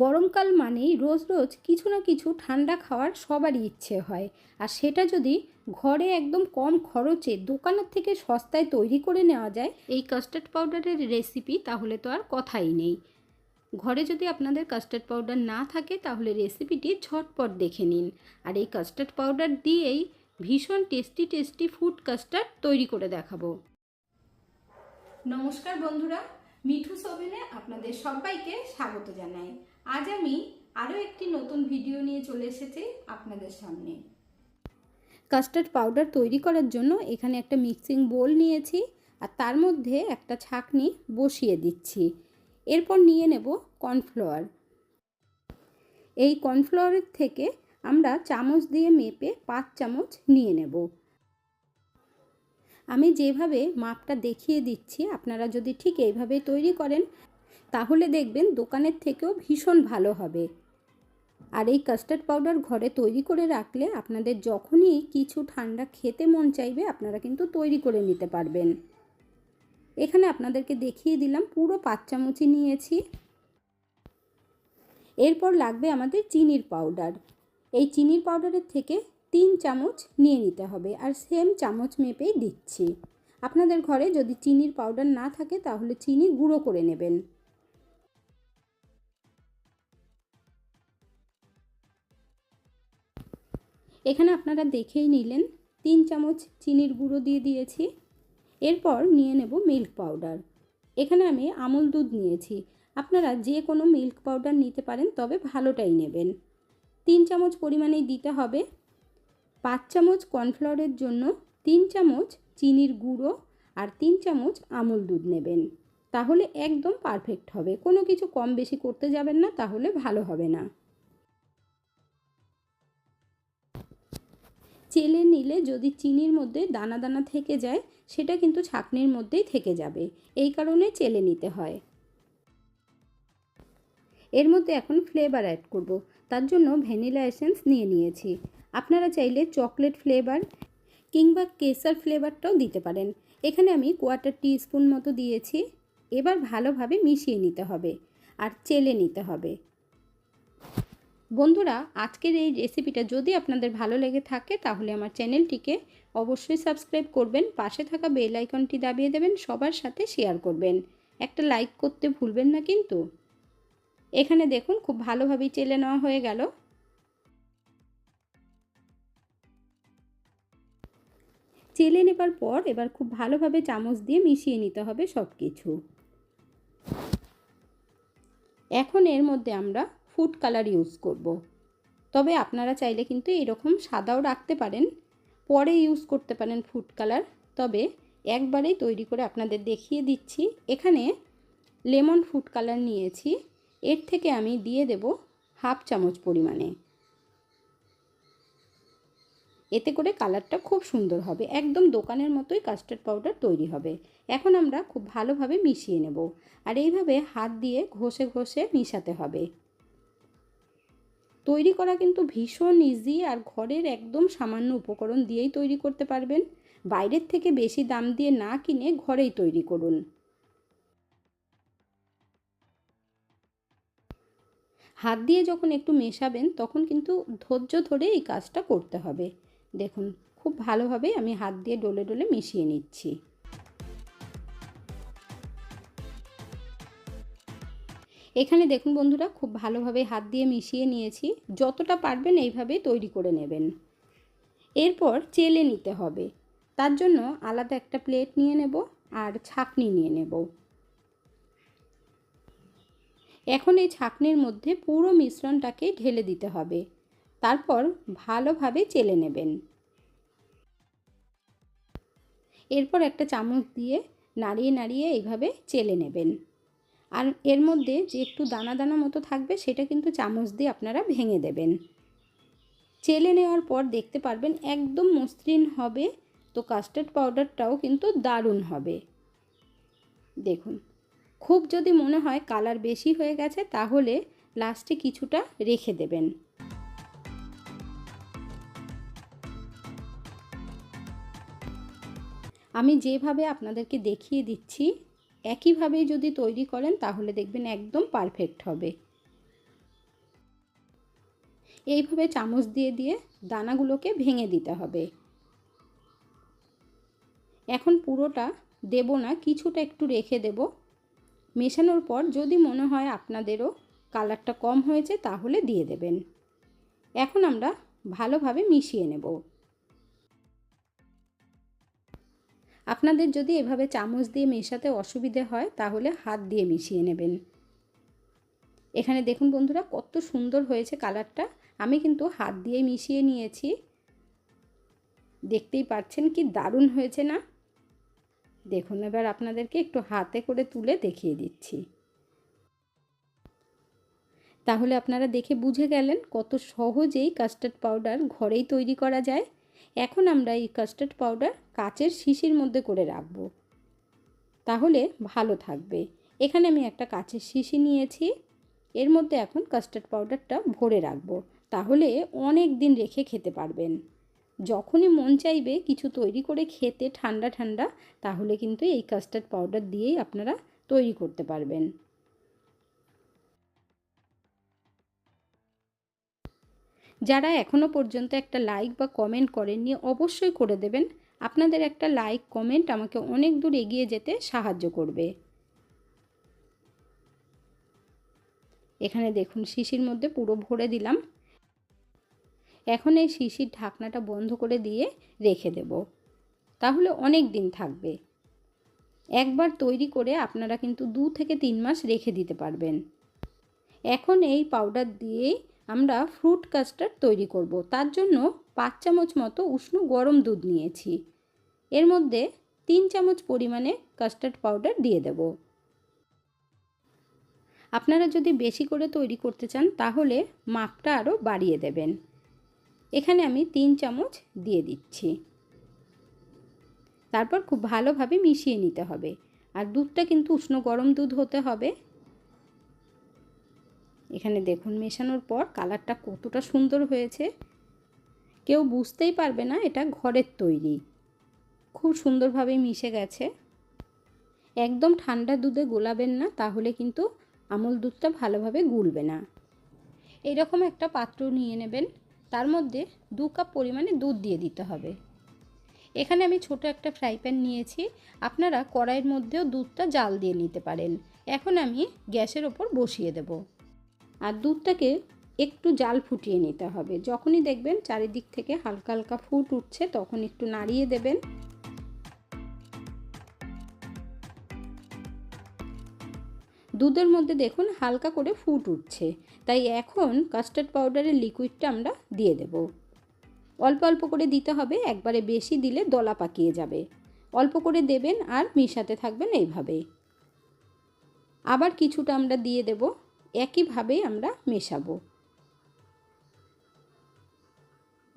গরমকাল মানেই রোজ রোজ কিছু না কিছু ঠান্ডা খাওয়ার সবারই ইচ্ছে হয়। আর সেটা যদি ঘরে একদম কম খরচে দোকানের থেকে সস্তায় তৈরি করে নেওয়া যায়, এই কাস্টার্ড পাউডারের রেসিপি তাহলে তো আর কথাই নেই। ঘরে যদি আপনাদের কাস্টার্ড পাউডার না থাকে, তাহলে রেসিপিটি ঝটপট দেখে নিন। আর এই কাস্টার্ড পাউডার দিয়েই ভীষণ টেস্টি টেস্টি ফুড কাস্টার্ড তৈরি করে দেখাবো। নমস্কার বন্ধুরা, মিঠু সোভেনে আপনাদের সবাইকে স্বাগত জানাই। আজ আমি আরও একটি নতুন ভিডিও নিয়ে চলে এসেছি আপনাদের সামনে। কাস্টার্ড পাউডার তৈরি করার জন্য এখানে একটা মিক্সিং বোল নিয়েছি আর তার মধ্যে একটা ছাকনি বসিয়ে দিচ্ছি। এরপর নিয়ে নেব কর্নফ্লাওয়ার। এই কর্নফ্লাওয়ারের থেকে আমরা চামচ দিয়ে মেপে পাঁচ চামচ নিয়ে নেব। আমি যেভাবে মাপটা দেখিয়ে দিচ্ছি, আপনারা যদি ঠিক এইভাবে তৈরি করেন তাহলে দেখবেন দোকানের থেকেও ভীষণ ভালো হবে। আর এই কাস্টার্ড পাউডার ঘরে তৈরি করে রাখলে আপনাদের যখনই কিছু ঠান্ডা খেতে মন চাইবে, আপনারা কিন্তু তৈরি করে নিতে পারবেন। এখানে আপনাদেরকে দেখিয়ে দিলাম, পুরো পাঁচ চামচই নিয়েছি। এরপর লাগবে আমাদের চিনির পাউডার এই চিনির পাউডারের থেকে তিন চামচ নিয়ে নিতে হবে আর সেম চামচ মেপেই দিচ্ছি। আপনাদের ঘরে যদি চিনির পাউডার না থাকে, তাহলে চিনি গুঁড়ো করে নেবেন। এখানে আপনারা দেখেই নিলেন, তিন চামচ চিনির গুঁড়ো দিয়ে দিয়েছি, এরপর নিয়ে নেব মিল্ক পাউডার। এখানে আমি আমুল দুধ নিয়েছি, আপনারা যে কোনো মিল্ক পাউডার নিতে পারেন, তবে ভালোটাই নেবেন। তিন চামচ পরিমাণেই দিতে হবে, পাঁচ চামচ কর্নফ্লাওয়ারের জন্য তিন চামচ চিনির গুঁড়ো আর তিন চামচ আমুল দুধ নেবেন। তাহলে একদম পারফেক্ট হবে, কোনো কিছু কম বেশি করতে যাবেন না, তাহলে ভালো হবে না। চেলে নিলে যদি চিনির মধ্যে দানা দানা থেকে যায়, সেটা কিন্তু ছাকনির মধ্যেই থেকে যাবে। এই কারণে চেলে নিতে হয়। এর মধ্যে এখন ফ্লেভার অ্যাড করব। তার জন্য ভ্যানিলা এসেন্স নিয়ে নিয়েছি। আপনারা চাইলে চকলেট ফ্লেভার কিংবা কেসার ফ্লেভারটাও দিতে পারেন। এখানে আমি কোয়ার্টার টি স্পুন মতো দিয়েছি। এবার ভালোভাবে মিশিয়ে নিতে হবে। আর চেলে নিতে হবে। বন্ধুরা, আজকের এই রেসিপিটা যদি আপনাদের ভালো লেগে থাকে, তাহলে আমার চ্যানেলটিকে অবশ্যই সাবস্ক্রাইব করবেন, পাশে থাকা বেল আইকনটি দাবিয়ে দেবেন, সবার সাথে শেয়ার করবেন। একটা লাইক করতে ভুলবেন না কিন্তু। এখানে দেখুন, খুব ভালোভাবেই চেলে নেওয়া হয়ে গেল। চেলে নেবার পর এবার খুব ভালোভাবে চামচ দিয়ে মিশিয়ে নিতে হবে সব কিছু এখন এর মধ্যে আমরা ফুড কালার ইউজ করব। তবে আপনারা চাইলে কিন্তু এরকম সাদাও রাখতে পারেন, পরে ইউজ করতে পারেন ফুড কালার। তবে একবারেই তৈরি করে আপনাদের দেখিয়ে দিচ্ছি। এখানে লেমন ফুড কালার নিয়েছি। এর থেকে আমি দিয়ে দেব হাফ চামচ পরিমাণে। এতে করে কালারটা খুব সুন্দর হবে। একদম দোকানের মতোই কাস্টার্ড পাউডার তৈরি হবে। এখন আমরা খুব ভালোভাবে মিশিয়ে নেব। আর এইভাবে হাত দিয়ে ঘষে ঘষে মিশাতে হবে। তৈরি করা কিন্তু ভীষণ ইজি আর ঘরের একদম সামান্য উপকরণ দিয়েই তৈরি করতে পারবেন। বাইরের থেকে বেশি দাম দিয়ে না কিনে ঘরেই তৈরি করুন। হাত দিয়ে যখন একটু মেশাবেন, তখন কিন্তু ধৈর্য ধরে এই কাজটা করতে হবে। দেখুন, খুব ভালোভাবে আমি হাত দিয়ে ডলে ডলে মিশিয়ে নিচ্ছি। এখানে দেখুন বন্ধুরা, খুব ভালোভাবে হাত দিয়ে মিশিয়ে নিয়েছি। যতটা পারবেন এইভাবে তৈরি করে নেবেন। এরপর চেলে নিতে হবে। তার জন্য আলাদা একটা প্লেট নিয়ে নেব আর ছাকনি নিয়ে নেব। এখন এই ছাকনির মধ্যে পুরো মিশ্রণটাকে ঢেলে দিতে হবে। তারপর ভালোভাবে চেলে নেবেন। এরপর একটা চামচ দিয়ে নাড়িয়ে নাড়িয়ে এইভাবে চেলে নেবেন। আর এর মধ্যে যে একটু দানা দানা মতো থাকবে, সেটা কিন্তু চামচ দিয়ে আপনারা ভেঙে দেবেন। চেলে নেওয়ার পর দেখতে পারবেন একদম মসৃণ হবে, তো কাস্টার্ড পাউডারটাও কিন্তু দারুণ হবে। দেখুন, খুব যদি মনে হয় কালার বেশি হয়ে গেছে, তাহলে লাস্টে কিছুটা রেখে দেবেন। আমি যেভাবে আপনাদেরকে দেখিয়ে দিচ্ছি একইভাবে যদি তৈরি করেন, তাহলে দেখবেন একদম পারফেক্ট হবে। এইভাবে চামচ দিয়ে দিয়ে দানাগুলোকে ভেঙে দিতে হবে। এখন পুরোটা দেব না, কিছুটা একটু রেখে দেব। মেশানোর পর যদি মনে হয় আপনাদেরও কালারটা কম হয়েছে, তাহলে দিয়ে দেবেন। এখন আমরা ভালোভাবে মিশিয়ে নেব। আপনাদের যদি এভাবে চামচ দিয়ে মেশাতে অসুবিধে হয়, তাহলে হাত দিয়ে মিশিয়ে নেবেন। এখানে দেখুন বন্ধুরা, কত সুন্দর হয়েছে কালারটা। আমি কিন্তু হাত দিয়ে মিশিয়ে নিয়েছি। দেখতেই পাচ্ছেন কি দারুণ হয়েছে না? দেখুন, এবার আপনাদেরকে একটু হাতে করে তুলে দেখিয়ে দিচ্ছি। তাহলে আপনারা দেখে বুঝে গেলেন কত সহজেই কাস্টার্ড পাউডার ঘরেই তৈরি করা যায়। এখন আমরা এই কাস্টার্ড পাউডার কাচের শিশির মধ্যে করে রাখব। তাহলে ভালো থাকবে। এখানে আমি একটা কাচের শিশি নিয়েছি। এর মধ্যে এখন কাস্টার্ড পাউডারটা ভরে রাখব। তাহলে অনেক দিন রেখে খেতে পারবেন। যখনই মন চাইবে কিছু তৈরি করে খেতে ঠান্ডা ঠান্ডা, তাহলে কিন্তু এই কাস্টার্ড পাউডার দিয়েই আপনারা তৈরি করতে পারবেন। যারা এখনও পর্যন্ত একটা লাইক বা কমেন্ট করেননি, অবশ্যই করে দেবেন। আপনাদের একটা লাইক কমেন্ট আমাকে অনেক দূর এগিয়ে যেতে সাহায্য করবে। এখানে দেখুন, শিশির মধ্যে পুরো ভরে দিলাম। এখন এই শিশির ঢাকনাটা বন্ধ করে দিয়ে রেখে দেব। তাহলে অনেক দিন থাকবে। একবার তৈরি করে আপনারা কিন্তু দু থেকে তিন মাস রেখে দিতে পারবেন। এখন এই পাউডার দিয়েই আমরা ফ্রুট কাস্টার্ড তৈরি করব। তার জন্য পাঁচ চামচ মতো উষ্ণ গরম দুধ নিয়েছি। এর মধ্যে তিন চামচ পরিমাণে কাস্টার্ড পাউডার দিয়ে দেব। আপনারা যদি বেশি করে তৈরি করতে চান, তাহলে মাপটা আরও বাড়িয়ে দেবেন। এখানে আমি তিন চামচ দিয়ে দিচ্ছি। তারপর খুব ভালোভাবে মিশিয়ে নিতে হবে। আর দুধটা কিন্তু উষ্ণ গরম দুধ হতে হবে। এখানে দেখুন মেশানোর পর কালারটা কতটা সুন্দর হয়েছে। কেউ বুঝতেই পারবে না এটা ঘরের তৈরি। খুব সুন্দরভাবে মিশে গেছে। একদম ঠান্ডা দুধে গোলাবেন না, তাহলে কিন্তু আমল দুধটা ভালোভাবে গুলবে না। এইরকম একটা পাত্র নিয়ে নেবেন, তার মধ্যে দু কাপ পরিমাণে দুধ দিয়ে দিতে হবে। এখানে আমি ছোট একটা ফ্রাই প্যান নিয়েছি, আপনারা কড়াইয়ের মধ্যেও দুধটা জাল দিয়ে নিতে পারেন। এখন আমি গ্যাসের ওপর বসিয়ে দেব। আর দুধটাকে একটু জাল ফুটিয়ে নিতে হবে। যখনই দেখবেন চারিদিক থেকে হালকা হালকা ফুট উঠছে, তখন একটু নাড়িয়ে দেবেন। দুধের মধ্যে দেখুন হালকা করে ফুট উঠছে। তাই এখন কাস্টার্ড পাউডারের লিকুইডটা আমরা দিয়ে দেব। অল্প অল্প করে দিতে হবে, একবারে বেশি দিলে দলা পাকিয়ে যাবে। অল্প করে দেবেন আর মিশাতে থাকবেন এইভাবে। আবার কিছুটা আমরা দিয়ে দেব একইভাবেই আমরা মেশাবো।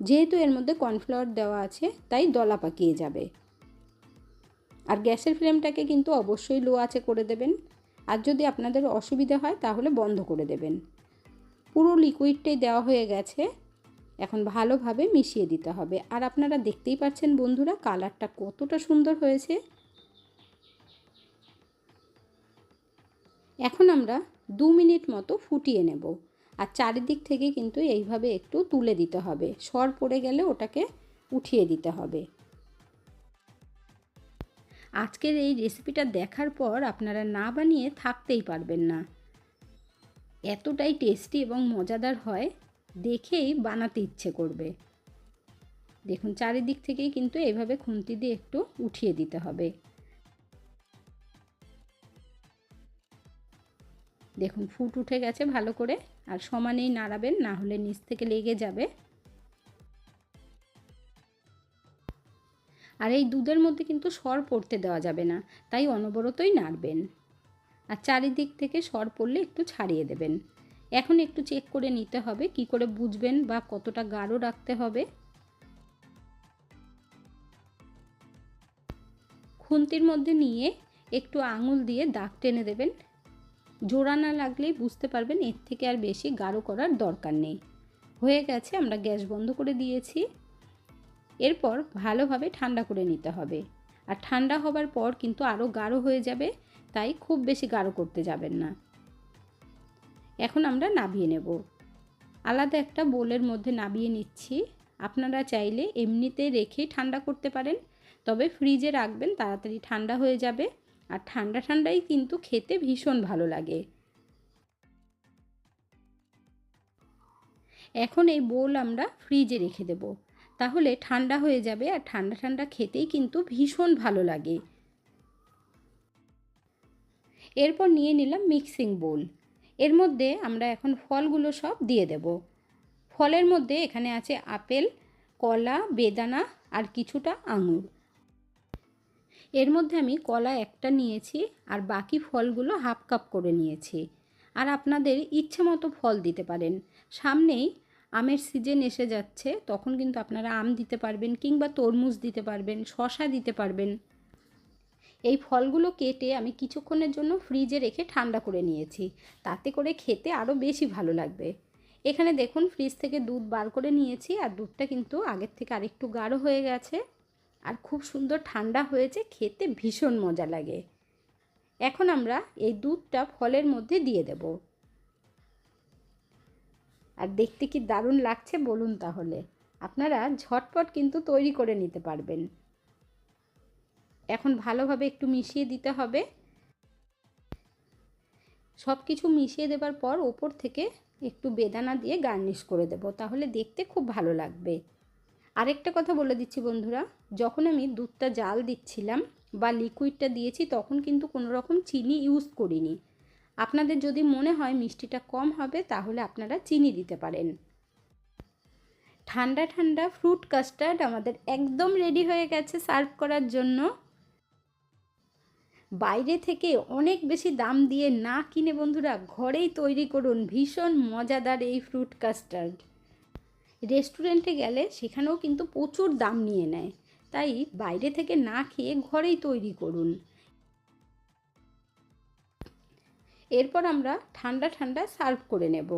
যেহেতু এর মধ্যে কর্নফ্লাওয়ার দেওয়া আছে, তাই দলা পাকিয়ে যাবে। আর গ্যাসের ফ্লেমটাকে কিন্তু অবশ্যই লো আছে করে দেবেন। আর যদি আপনাদের অসুবিধা হয়, তাহলে বন্ধ করে দেবেন। পুরো লিকুইডটাই দেওয়া হয়ে গেছে। এখন ভালোভাবে মিশিয়ে দিতে হবে। আর আপনারা দেখতেই পাচ্ছেন বন্ধুরা, কালারটা কতটা সুন্দর হয়েছে। এখন আমরা দু মিনিট মতো ফুটিয়ে নেব। আর চারিদিক থেকে কিন্তু এইভাবে একটু তুলে দিতে হবে। সর পড়ে গেলে ওটাকে উঠিয়ে দিতে হবে। আজকের এই রেসিপিটা দেখার পর আপনারা না বানিয়ে থাকতেই পারবেন না। এতটাই টেস্টি এবং মজাদার হয়, দেখেই বানাতে ইচ্ছে করবে। দেখুন, চারিদিক থেকেই কিন্তু এভাবে খুন্তি দিয়ে একটু উঠিয়ে দিতে হবে। দেখুন, ফুট উঠে গেছে ভালো করে, আর সমানেই নাড়াবেন, না হলে নিচ থেকে লেগে যাবে। আর এই দুধের মধ্যে কিন্তু সর পড়তে দেওয়া যাবে না, তাই অনবরতই নাড়বেন। আর চারিদিক থেকে সর পড়লে একটু ছাড়িয়ে দেবেন। এখন একটু চেক করে নিতে হবে, কি করে বুঝবেন বা কতটা গাঢ় রাখতে হবে। খুন্তির মধ্যে নিয়ে একটু আঙুল দিয়ে দাগ টেনে দেবেন জোড়া না লাগলেই বুঝতে পারবেন এর থেকে আর বেশি গাঢ় করার দরকার নেই। হয়ে গেছে, আমরা গ্যাস বন্ধ করে দিয়েছি। এরপর ভালোভাবে ঠান্ডা করে নিতে হবে। আর ঠান্ডা হবার পর কিন্তু আরও গাঢ় হয়ে যাবে, তাই খুব বেশি গাঢ় করতে যাবেন না। এখন আমরা নাবিয়ে নেব। আলাদা একটা বোলের মধ্যে নাবিয়ে নিচ্ছি। আপনারা চাইলে এমনিতে রেখেই ঠান্ডা করতে পারেন, তবে ফ্রিজে রাখবেন, তাড়াতাড়ি ঠান্ডা হয়ে যাবে। আর ঠান্ডা ঠান্ডাই কিন্তু খেতে ভীষণ ভালো লাগে। এখন এই বোল আমরা ফ্রিজে রেখে দেব। তাহলে ঠান্ডা হয়ে যাবে আর ঠান্ডা ঠান্ডা খেতেই কিন্তু ভীষণ ভালো লাগে। এরপর নিয়ে নিলাম মিক্সিং বোল। এর মধ্যে আমরা এখন ফলগুলো সব দিয়ে দেব। ফলের মধ্যে এখানে আছে আপেল, কলা, বেদানা আর কিছুটা আঙুর। এর মধ্যে আমি কলা একটা নিয়েছি আর বাকি ফলগুলো হাফ কাপ করে নিয়েছি। আর আপনাদের ইচ্ছে মতো ফল দিতে পারেন। সামনেই আমের সিজন এসে যাচ্ছে, তখন কিন্তু আপনারা আম দিতে পারবেন কিংবা তরমুজ দিতে পারবেন শশা দিতে পারবেন। এই ফলগুলো কেটে আমি কিছুক্ষণের জন্য ফ্রিজে রেখে ঠান্ডা করে নিয়েছি। তাতে করে খেতে আরও বেশি ভালো লাগবে। এখানে দেখুন, ফ্রিজ থেকে দুধ বার করে নিয়েছি আর দুধটা কিন্তু আগের থেকে আরেকটু গাঢ় হয়ে গেছে। আর খুব সুন্দর ঠান্ডা হয়েছে, খেতে ভীষণ মজা লাগে। এখন আমরা এই দুধটা ফলের মধ্যে দিয়ে দেব। আর দেখতে কি দারুণ লাগছে বলুন তাহলে। আপনারা ঝটপট কিন্তু তৈরি করে নিতে পারবেন। এখন ভালোভাবে একটু মিশিয়ে দিতে হবে। সব কিছু মিশিয়ে দেবার পর ওপর থেকে একটু বেদানা দিয়ে গার্নিশ করে দেব, তাহলে দেখতে খুব ভালো লাগবে। আরেকটা কথা বলে দিচ্ছি বন্ধুরা, যখন আমি দুধটা জাল দিচ্ছিলাম বা লিকুইডটা দিয়েছি, তখন কিন্তু কোনো রকম চিনি ইউজ করিনি। আপনাদের যদি মনে হয় মিষ্টিটা কম হবে, তাহলে আপনারা চিনি দিতে পারেন। ঠান্ডা ঠান্ডা ফ্রুট কাস্টার্ড আমাদের একদম রেডি হয়ে গেছে সার্ভ করার জন্য। বাইরে থেকে অনেক বেশি দাম দিয়ে না কিনে বন্ধুরা, ঘরেই তৈরি করুন ভীষণ মজাদার এই ফ্রুট কাস্টার্ড রেস্টুরেন্টে গেলে সেখানেও কিন্তু প্রচুর দাম নিয়ে নেয়। তাই বাইরে থেকে না খেয়ে ঘরেই তৈরি করুন। এরপর আমরা ঠান্ডা ঠান্ডা সার্ভ করে নেব।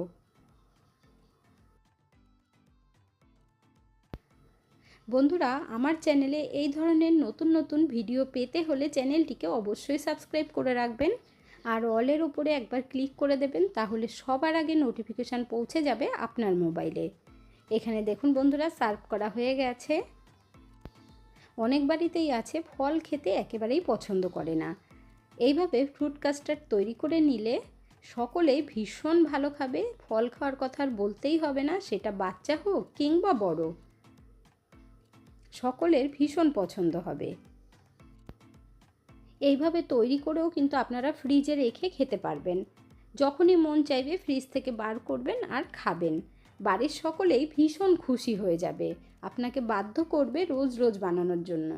বন্ধুরা, আমার চ্যানেলে এই ধরনের নতুন নতুন ভিডিও পেতে হলে চ্যানেলটিকে অবশ্যই সাবস্ক্রাইব করে রাখবেন। আর অলের উপরে একবার ক্লিক করে দেবেন, তাহলে সবার আগে নোটিফিকেশান পৌঁছে যাবে আপনার মোবাইলে। এখানে দেখুন বন্ধুরা সার্ভ করা হয়ে গেছে। অনেক বাড়িতেই আছে, ফল খেতে একেবারেই পছন্দ করে না। এইভাবে ফ্রুট কাস্টার্ড তৈরি করে নিলে সকলেই ভীষণ ভালো খাবে। ফল খাওয়ার কথা আর বলতেই হবে না, সেটা বাচ্চা হোক কিংবা বড়। সকলের ভীষণ পছন্দ হবে। এইভাবে তৈরি করেও কিন্তু আপনারা ফ্রিজে রেখে খেতে পারবেন। যখনই মন চাইবে ফ্রিজ থেকে বার করবেন আর খাবেন। বাড়ির সকলেই ভীষণ খুশি হয়ে যাবে। আপনাকে বাধ্য করবে রোজ রোজ বানানোর জন্য।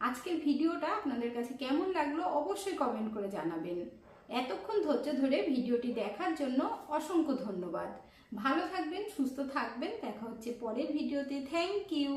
আজকের ভিডিওটা আপনাদের কাছে কেমন লাগল অবশ্যই কমেন্ট করে জানাবেন। এতক্ষণ ধৈর্য ধরে ভিডিওটি দেখার জন্য অসংখ্য ধন্যবাদ। ভালো থাকবেন, সুস্থ থাকবেন। দেখা হচ্ছে পরের ভিডিওতে। Thank you